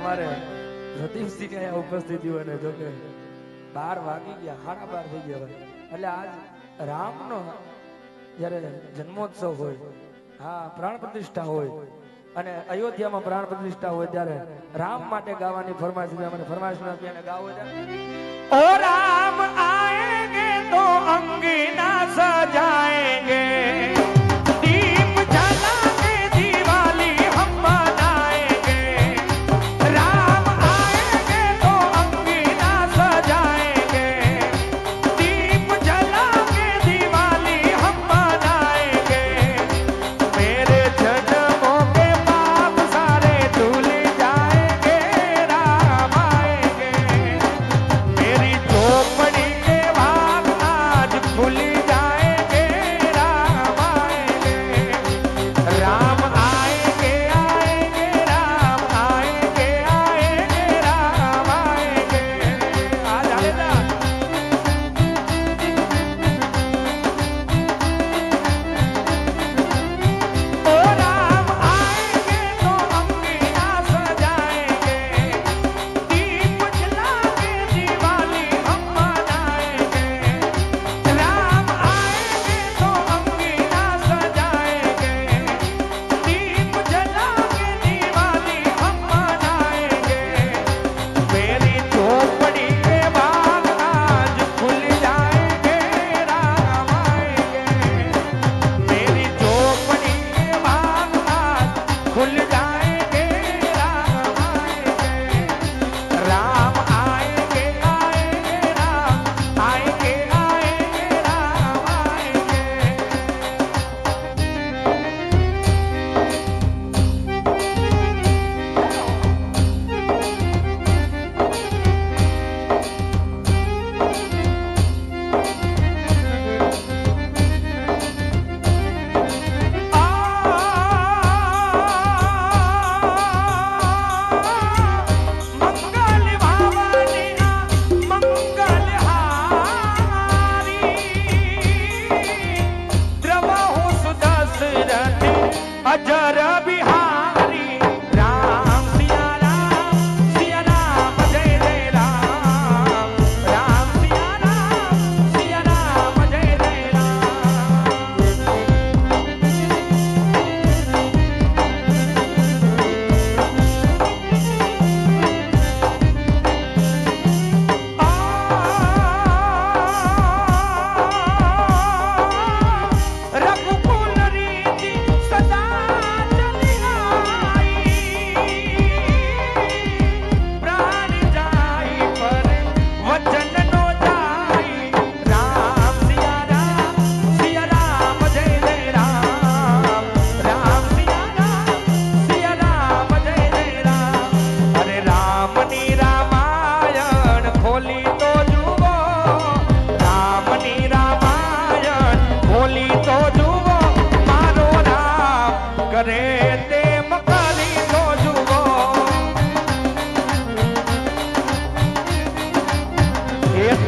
અમારે રતીશસિંહની ઉપસ્થિત હોય ને જોકે બાર વાગી ગયા, સાડા બાર થઈ ગયા એટલે આજ રામનો જ્યારે જન્મોત્સવ હોય, હા, પ્રાણ પ્રતિષ્ઠા હોય અને અયોધ્યામાં પ્રાણ પ્રતિષ્ઠા હોય ત્યારે રામ માટે ગાવાની ફરમાઈશ મને ફરમાઈશ નથી ગાવો ઓ રામ, આ अजर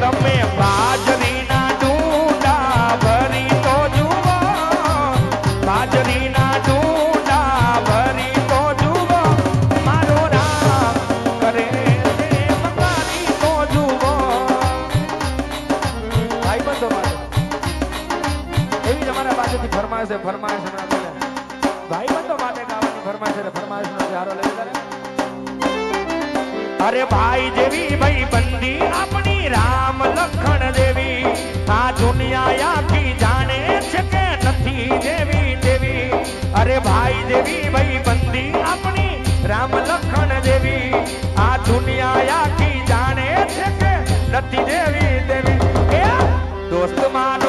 તમે બાજરીના ડૂંડા ભરી તો જુઓ. બાજરીના ડૂંડા ભરી તો જુઓ. મારો રામ કરે કરી તો જુઓ. ભાઈ બંધો એવી તમારા પાસેથી ફરમાઈશ છે ફરમાઈશ હમણાં ભાઈ બંધો માટે ગાવાની છે ફરમાઈશ નથી હારો લઈ તારે. અરે ભાઈ જેવી ભાઈ બંદી આપણી રામ લખણ દેવી. આ દુનિયા આખી જાણે છે કે નથી દેવી દેવી અરે ભાઈ દેવી ભાઈ બંદી આપણી રામ લખણ દેવી. આ દુનિયા આખી જાણે છે કે નથી દેવી દેવી દોસ્ત માનો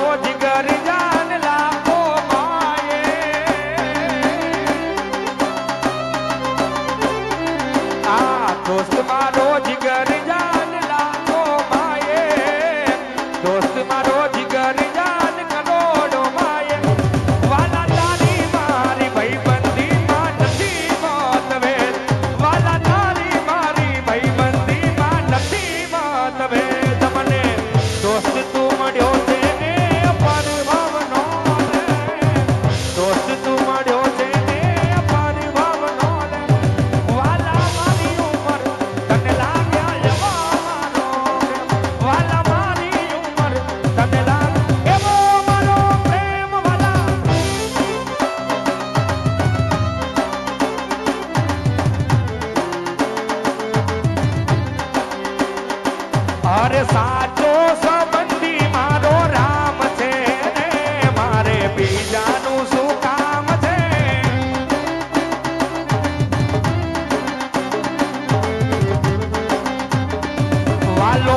સાચો સંબંધી મારો રામ છે મારે બીજાનું શું કામ છે? વાલો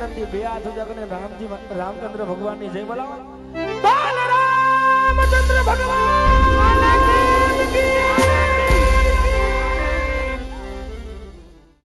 વિનંતી બે હાથ કરીને રામજી રામચંદ્ર ભગવાનની જય બોલાવો. બાલ રામચંદ્ર ભગવાન!